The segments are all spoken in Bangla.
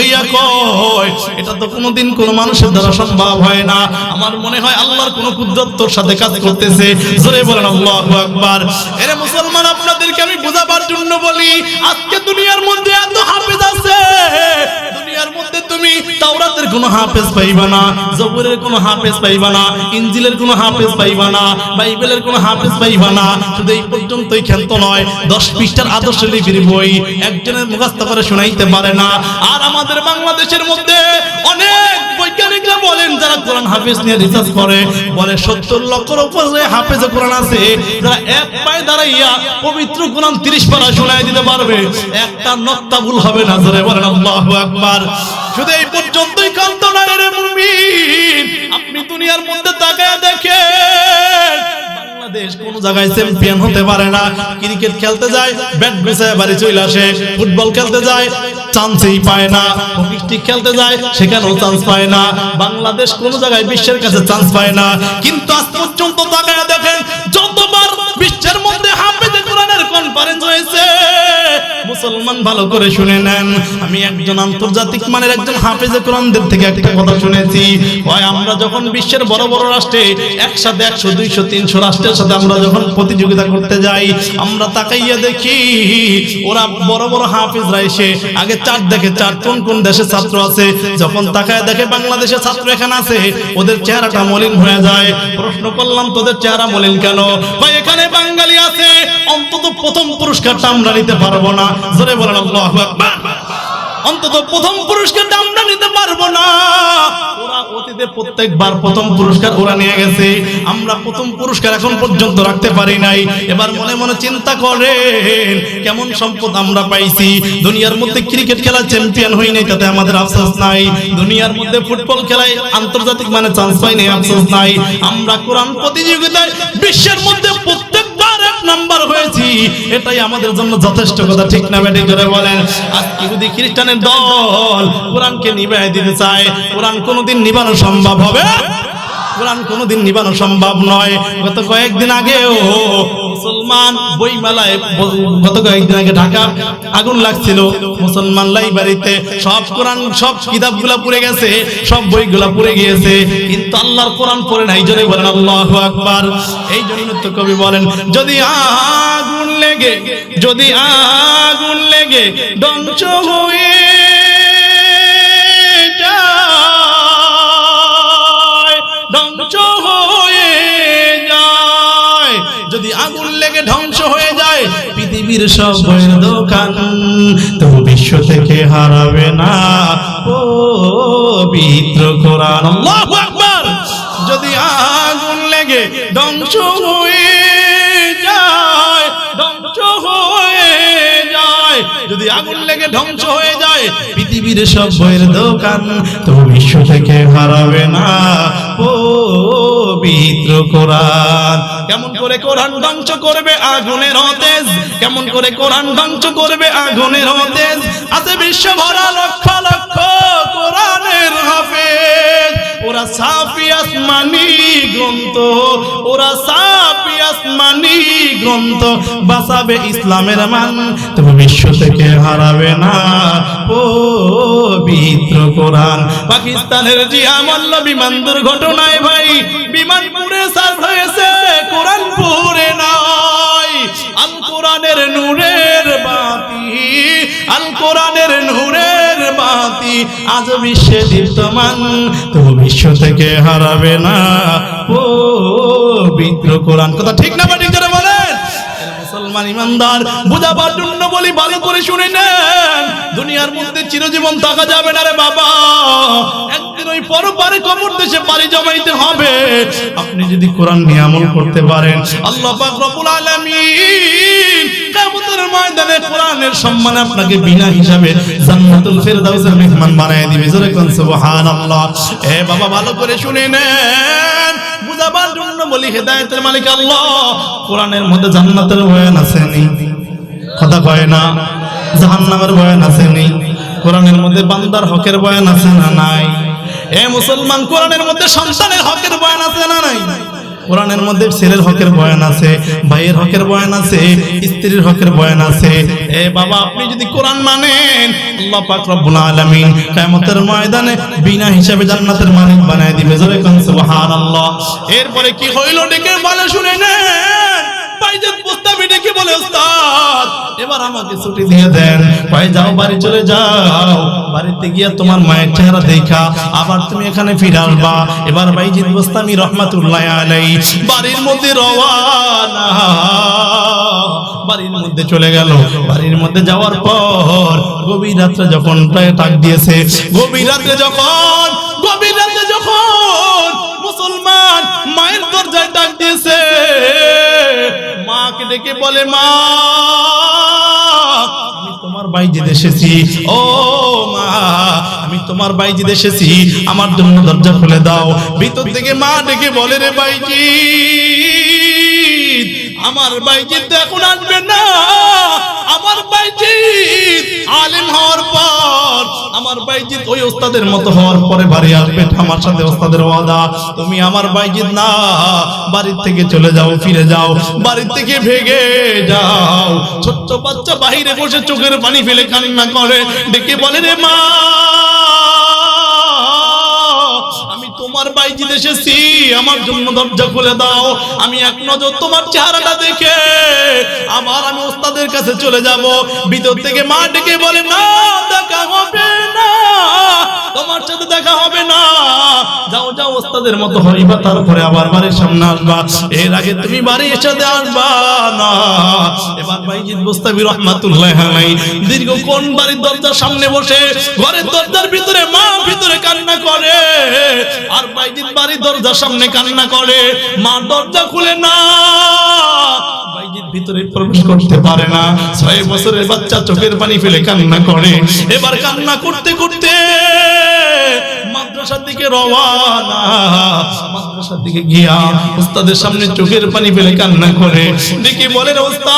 হইয়া কয়, এটা তো কোনোদিন কোনো মানুষের দ্বারা সম্ভব হয় না। আমার মনে হয় আল্লাহর কোনো তোর সাথে কাজ করতেছে। জোরে বলেন, আল্লাহু আকবার। এরে মুসলমান, আপনাদেরকে আমি বোঝাবার জন্য বলি, আজকে দুনিয়ার মধ্যে এত হাফেজ আছে। দুনিয়ার মধ্যে তুমি তাওরাতের কোনো হাফেজ পাইবা না, জবুরের কোনো হাফেজ পাইবা না, ইনজিলের কোনো হাফেজ পাইবা না, বাইবেলের কোনো হাফেজ পাইবা না। শুধু এই পর্যন্তই ক্ষান্ত নয়, দশ পৃষ্ঠার আদর্শ লিপির বই একজনের মুখস্থ করে শোনাইতে পারে না। আর আমাদের বাংলাদেশের মধ্যে অনেক বৈজ্ঞানিকরা বলেন, যারা কোরআন হাফেজ নিয়ে রিসার্চ করে, বলে সত্তর লক্ষের উপরে হাফেজ কোরআন আছে যারা এক পায়ে দাঁড়াইয়া পবিত্র কোরআন তিরিশ পারা শোনাই দিতে পারবে। একটা নক্তা ভুল হবে না, জোরে বলেন আল্লাহু আকবার। শুধু এই পর্যন্তই কান্ত না রে আপনি দুনিয়ার মধ্যে তাকায় দেখেন, বাংলাদেশ কোন জায়গায় খেলতে যায় পায় না। খেলতে যায়, সেখানেও চান্স বাংলাদেশ কোন জায়গায় বিশ্বের কাছে চান্স পায় না। কিন্তু আজ পর্যন্ত দেখেন যতবার প্রতিযোগিতা করতে যাই, আমরা তাকাইয়া দেখি, ওরা বড় বড় হাফেজরা এসে আগে চার দেখে চার কোন কোন দেশের ছাত্র আছে? যখন তাকায় দেখে বাংলাদেশের ছাত্র এখানে আছে, ওদের চেহারাটা মলিন হয়ে যায়। প্রশ্ন করলাম, তোদের চেহারা মলিন কেন? ভাই এখানে বাঙালি আছে, অন্তত প্রথম পুরস্কারটা আমরা নিতে পারব না। জোরে বলেন আল্লাহু আকবার। অন্তত প্রথম পুরস্কারটা আমরা নিতে পারব না। প্রত্যেকবার প্রথম পুরস্কার ওরা নিয়ে গেছে। আমরা প্রথম পুরস্কার এখন পর্যন্ত রাখতে পারি নাই। এবার মনে মনে চিন্তা করেন, কেমন সম্পদ আমরা পাইছি। দুনিয়ার মধ্যে ক্রিকেট খেলা চ্যাম্পিয়ন হই নাই, তাতে আমাদের আফসোস নাই। দুনিয়ার মধ্যে ফুটবল খেলায় আন্তর্জাতিক মানে চান্স পাই নাই আফসোস নাই। আমরা কোরআন প্রতিযোগিতায় বিশ্বের মধ্যে নাম্বার হয়েছি, এটাই আমাদের জন্য যথেষ্ট কথা, ঠিক না ব্যাটিং করে বলেন? আজকে যদি খ্রিস্টানের দল কোরআনকে নিবাই দিতে চায়, কোরআন কোনোদিন নিবানো সম্ভব হবে? কোরআন কোনোদিন নিবানো সম্ভব নয়। গত কয়েকদিন আগেও মুসলমান বই মেলায় গত কয়েকদিন আগে ঢাকা আগুন লাগছিল। মুসলমান লাইব্রেরিতে সব কোরআন, সব কিতাবগুলা পুড়ে গেছে, সব বইগুলা পুড়ে গিয়েছে। কিন্তু আল্লাহর কোরআন পড়ে নাই, জোরে বলেন আল্লাহু আকবার। এই জন্য তো কবি বলেন, যদি আগুন লেগে, যদি আগুন লেগে ধ্বংস হয়ে ধ্বংস হয়ে যায়। পৃথিবীর সব বইয়ের দোকান, তবু বিশ্ব থেকে হারাবে না। পবিত্র কোরআন, আল্লাহু আকবার। যদি আগুন লেগে ধ্বংস হয়ে আগুন লেগে ধ্বংস হয়ে যায়। পৃথিবীর সব বইয়ের দোকান তবু বিশ্ব থেকে হারাবে না। ও পবিত্র কোরআন। কেমন করে কোরআন ধ্বংস করবে আগুনের হতেজ? কেমন করে কোরআন ধ্বংস করবে আগুনের হতেজ? আছে বিশ্ব ভরা লক্ষ লক্ষ কোরআনের হাফেজ। ওরা সাফি আসমানি গ্রন্থ। ওরা সাফি আসমানি গ্রন্থ বাঁচাবে ইসলামের মান। তবে বিশ্ব থেকে হারাবে না। পবিত্র কোরআন। পাকিস্তানের জিয়া মল্ল বিমান দুর্ঘটনায় ভাই, বিমান পুড়ে সার হয়েছে, কোরআন পুড়ে নয় আল কোরআনের নূরের বাতি আল কোরআনের নূরের বাতি আজ বিশ্বে দীপ্তমান। তবু বিশ্ব থেকে হারাবে না। পবিত্র কোরআন। কথা ঠিক না বা ঠিক করে বলেন মুসলমান ইমানদার, বুঝাবার জন্য বলি ভালো করে শুনে নেন। দুনিয়ার মধ্যে চিরজীবন থাকা যাবে না রে বাবা। একদিন ওই পরপারে কবর দেশে পাড়ি জমাইতে হবে। আপনি যদি কোরআন নিয়ে আমল করতে পারেন, আল্লাহ পাক রব্বুল আলামিন কিয়ামতের ময়দানে কোরআনের সম্মানে আপনাকে বিনা হিসাবে জান্নাতুল ফেরদাউসের মেহমান বানায় দিবে। জোরে কোন সুবহানাল্লাহ। এ বাবা, ভালো করে শুনে নেন। বুঝাবার জন্য বলি হেদায়েতের মালিক আল্লাহ। কোরআনের মধ্যে জান্নাতের বয়ান আছে নি কথা কয় না? জাহান্নামের বয়ান আছে নি কোরআনের মধ্যে বান্দার হকের বয়ান আছে না নাই? এ মুসলমান, কোরআনের মধ্যে সন্তানের হকের বয়ান আছে না কোরআনের মধ্যে ছেলের হকের বয়ান আছে, ভাইয়ের হকের বয়ান আছে, স্ত্রীর হকের বয়ান আছে। এ বাবা, আপনি যদি কোরআন মানেন, আল্লাহ পাক রব্বুল আলামিন কিয়ামতের ময়দানে বিনা হিসাবে জান্নাতের মালিক বানায় দিবে। জোরে কোন, সুবহানাল্লাহ। এরপরে কি হইল, ডেকে বলে, শুনে নেন বাইজাত প্রস্তাবে ডেকে এবার আমাকে ছুটি দিয়ে দেন। ভাই, যাও, বাড়ি চলে যাও। বাড়িতে গিয়ে তোমার মায়ের চেহারা দেখা। আবার তুমি এখানে ফিরে আসবা। এবার বাইজিদ মুস্তামি রহমাতুল্লাহ আলাই বাড়ির মধ্যে রওয়ানা। বাড়ির মধ্যে চলে গেল। বাড়ির মধ্যে যাওয়ার পর গভীর রাত্রে যখন প্রায় টাক দিয়েছে, গভীর রাত্রে যখন, গভীর রাত্রে যখন মুসলমান মায়ের দরজায় ডাক দিয়েছে, মাকে ডেকে বলে, মা আমি তোমার বাইজিদ এসেছি। ও মা, আমি তোমার বাইজিদ এসেছি। আমার জন্য দরজা খুলে দাও। ভিতর থেকে মা ডেকে বলে, রে বাইজি আমার বাইজিদ তো এখন আসবে না। আমার বাইজি আলেম হওয়ার পর, আমার বাইজি ওই ওস্তাদের মতো হওয়ার পরে বাড়ি আসবে, আমার সাথে ওস্তাদের ওয়াদা। তুমি আমার বাইজি না, বাড়ির থেকে চলে যাও, ফিরে যাও, বাড়ির থেকে ভেগে যাও। ছোট্ট বাচ্চা বাহিরে বসে চোখের পানি ফেলে কান্না করে, ডেকে বলে, রে মা তোমার বাইজিদ এসেছি। আমার জন্য দরজা খুলে দাও। আমি এক নজর তোমার চেহারাটা দেখে আবার আমি ওস্তাদের কাছে চলে যাব। ভিতর থেকে মা ডেকে বলে, না, দেখা হবে না। তোমার সাথে দেখা হবে না। যাও যাও ওস্তাদের মতো হইবা তারপরে আবার বাড়ির সামনে আসবা। এর আগে তুমি বাড়ির সাথে আসবা না। এবার বাইজিদ মুস্তাফি রহমাতুল্লাহ আলাই দীর্ঘক্ষণ বাড়ির দরজার সামনে বসে, ঘরের দরজার ভিতরে মা বাড়ির দরজার সামনে কান্না করে। মা দরজা খুলে না ভিতরে প্রবেশ করতে পারে না। ছয় বছরের বাচ্চা চোখের পানি ফেলে কান্না করে। এবার কান্না করতে করতে মাদ্রাসার দিকে রওয়ানা। মাদ্রাসার দিকে গিয়া উস্তাদের সামনে চোখের পানি ফেলে কান্না করে। দেখি বলে রে উস্তাদ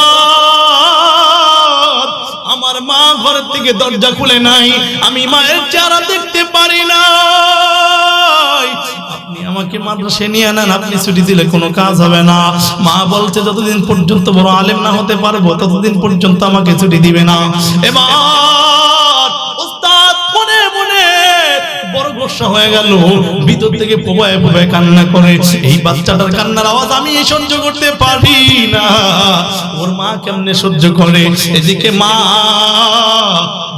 আমার মা ঘরের থেকে দরজা খুলে নাই। আমি মায়ের চেহারা দেখতে পারি না। আমাকে মাদ্রাসায় নিয়ে নেন আপনি ছুটি দিলে কোনো কাজ হবে না। মা বলছে, যতদিন পর্যন্ত বড় আলেম না হতে পারব, ততদিন পর্যন্ত আমাকে ছুটি দিবে না। এবার মনে মনে হয়ে গেল। ভিতর কান্না করে। এই বাচ্চাটার কান্নার আওয়াজ আমি সহ্য করতে ওর মা কেমনে সহ্য করে? এদিকে মা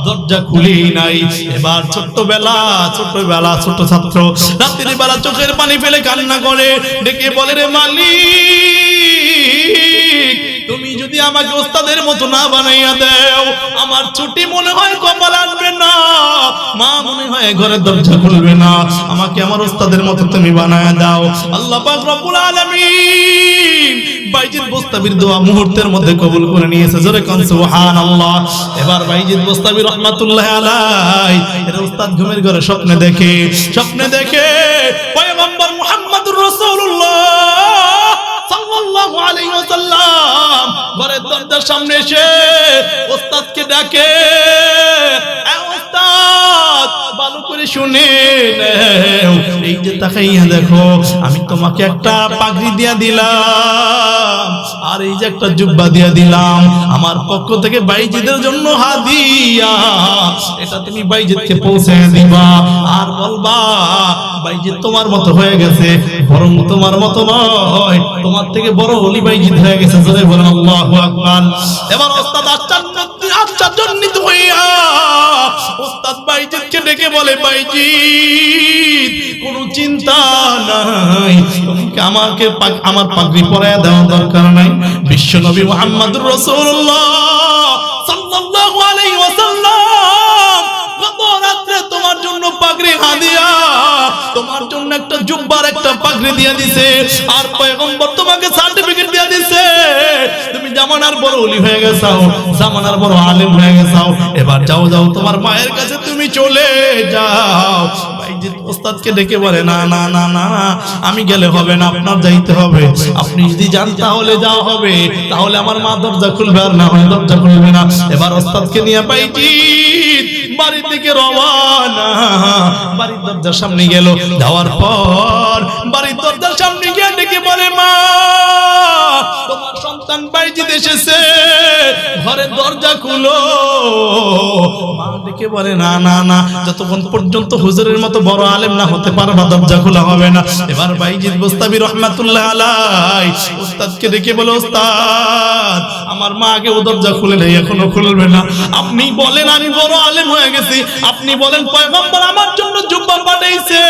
দরজা খুলেই নাই। এবার ছোট্টবেলা ছোট্টবেলা ছোট ছাত্র রাত্রির বেলা চোখের পানি ফেলে কান্না করে, ডেকে বলে, রে মালিক, তুমি যদি আমাকে ওস্তাদের মতো না বানাইয়া দাও, আমার ছুটি মনে হয় কপাল আসবে না। মা মনে হয় ঘরের দরজা খুলবে না। আমাকে আমার ওস্তাদের মতো তুমি বানায়া দাও। আল্লাহ পাক রব্বুল আলামিন বাইজিদ দোয়া মুহূর্তের মধ্যে কবুল করে নিয়েছে। জোরে কোন, সুবহানাল্লাহ। এবার বাইজিদ মুস্তাবি রহমাতুল্লাহ আলাই এর উস্তাদ ঘুমের ঘরে স্বপ্নে দেখে স্বপ্নে দেখে পয়গম্বর মুহাম্মদুর রাসূলুল্লাহ সাল্লাল্লাহু আলাইহি ওয়াসাল্লাম ঘরের দরজার সামনে এসে ওস্তাদকে ডাকে শুনে। এই যে তাকাইয়া দেখো, আমি তোমাকে একটা পাগড়ি দিয়া দিলাম, আর এই যে একটা জুব্বা দিয়া দিলাম। আমার পক্ষ থেকে বাইজিদের জন্য হাদিয়া, এটা তুমি বাইজিদকে পৌঁছে দিবা। আর বলবা, বাইজিদ তোমার মতো হয়ে গেছে, বরং তোমার মতো নয়, তোমার থেকে বড় অলি বাইজিদ হয়ে গেছে বলেন আকবার। এবার ওস্তাদ আশ্চর্য বাইজিদকে ডেকে বলে চিন্তা নাই। আমাকে আমার দেওয়া দরকার নাই। তোমার জন্য পাগড়ি তোমার জন্য একটা জুব্বার, একটা পাগড়ি দিয়ে দিছে। আর পয়গম্বর তোমাকে সার্টিফিকেট জামানার বড় ওলি হয়ে গেছাও, জামানার বড় আলেম হয়ে গেছাও। এবার যাও যাও, তোমার মায়ের কাছে তুমি চলে যাও। ওস্তাদকে ডেকে বলে, না না না না আমি গেলে হবে না, আপনার যাইতে হবে। আপনি যদি যান, তাহলে যাওয়া হবে। তাহলে আমার মা দরজা খুলবে আর না হয় দরজা খুলবে না। এবার ওস্তাদকে নিয়ে বাইজিৎ বাড়ির দিকে রওয়ানা। বাড়ির দরজার সামনে গেল, যাওয়ার পর বাড়ির দরজার সামনে গিয়ে ডেকে বলে, মা, তোমার সন্তান বাইজিদ এসেছে। ঘরের দরজা খুলো। মা ডেকে বলে, না না না, যতক্ষণ পর্যন্ত হুজুরের মতো বড় আলেম না হতে পারবা, দরজা খোলা হবে না। এবার বাইজিদ মুস্তাবি রহমাতুল্লাহ আলাই উস্তাদকে ডেকে বলে, উস্তাদ, আমার মা আগে ও দরজা খুলে নেই, এখনও খুলবে না। আপনি বলেন, আমি বড় আলেম হয়ে গেছি। আপনি বলেন, পয়গম্বর আমার জন্য জুব্বা পাঠাইছে।